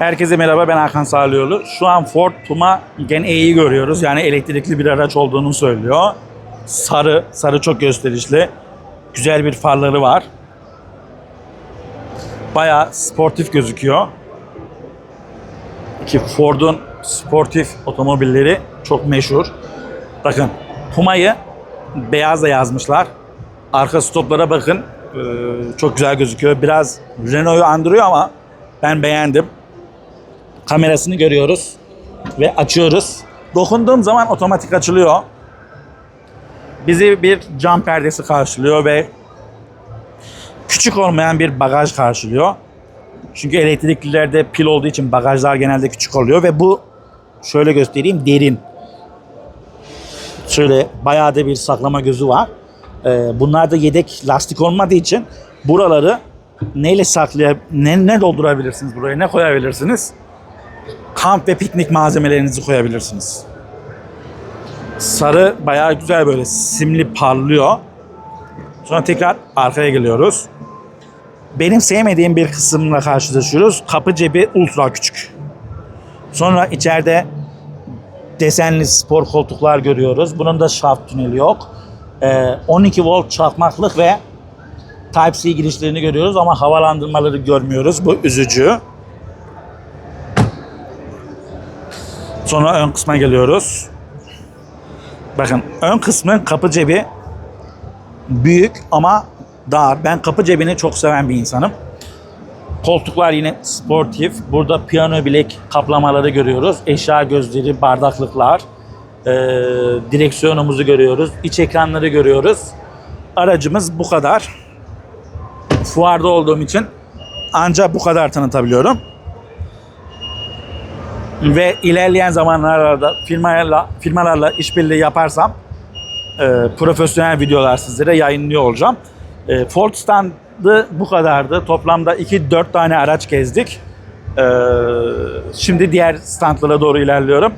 Herkese merhaba ben Hakan Sağlıoğlu. Şu an Ford Puma Gen E'yi görüyoruz. Yani elektrikli bir araç olduğunu söylüyor. Sarı, sarı çok gösterişli. Güzel bir farları var. Bayağı sportif gözüküyor. Ki Ford'un sportif otomobilleri çok meşhur. Bakın Puma'yı beyazla yazmışlar. Arka stoplara bakın. Ee, çok güzel gözüküyor. Biraz Renault'u andırıyor ama ben beğendim. Kamerasını görüyoruz ve açıyoruz. Dokunduğum zaman otomatik açılıyor. Bizi bir cam perdesi karşılıyor ve küçük olmayan bir bagaj karşılıyor. Çünkü elektriklilerde pil olduğu için bagajlar genelde küçük oluyor ve bu şöyle göstereyim derin. Şöyle bayağı da bir saklama gözü var. Ee, bunlarda yedek lastik olmadığı için buraları neyle saklayab ne, ne doldurabilirsiniz buraya ne koyabilirsiniz? Kamp ve piknik malzemelerinizi koyabilirsiniz. Sarı bayağı güzel böyle simli parlıyor. Sonra tekrar arkaya geliyoruz. Benim sevmediğim bir kısımla karşılaşıyoruz. Kapı cebi ultra küçük. Sonra içeride desenli spor koltuklar görüyoruz. Bunun da şaft tüneli yok. Ee, 12 volt çakmaklık ve Type-C girişlerini görüyoruz ama havalandırmaları görmüyoruz. Bu üzücü. Sonra ön kısma geliyoruz. Bakın ön kısmın kapı cebi büyük ama dar. Ben kapı cebini çok seven bir insanım. Koltuklar yine sportif. Burada piyano bilek kaplamaları görüyoruz. Eşya gözleri, bardaklıklar. Ee, direksiyonumuzu görüyoruz. İç ekranları görüyoruz. Aracımız bu kadar. Fuarda olduğum için ancak bu kadar tanıtabiliyorum. Ve ilerleyen zamanlarda firmalarla, firmalarla işbirliği yaparsam e, profesyonel videolar sizlere yayınlıyor olacağım. E, Ford standı bu kadardı. Toplamda 2-4 tane araç gezdik. E, şimdi diğer standlara doğru ilerliyorum.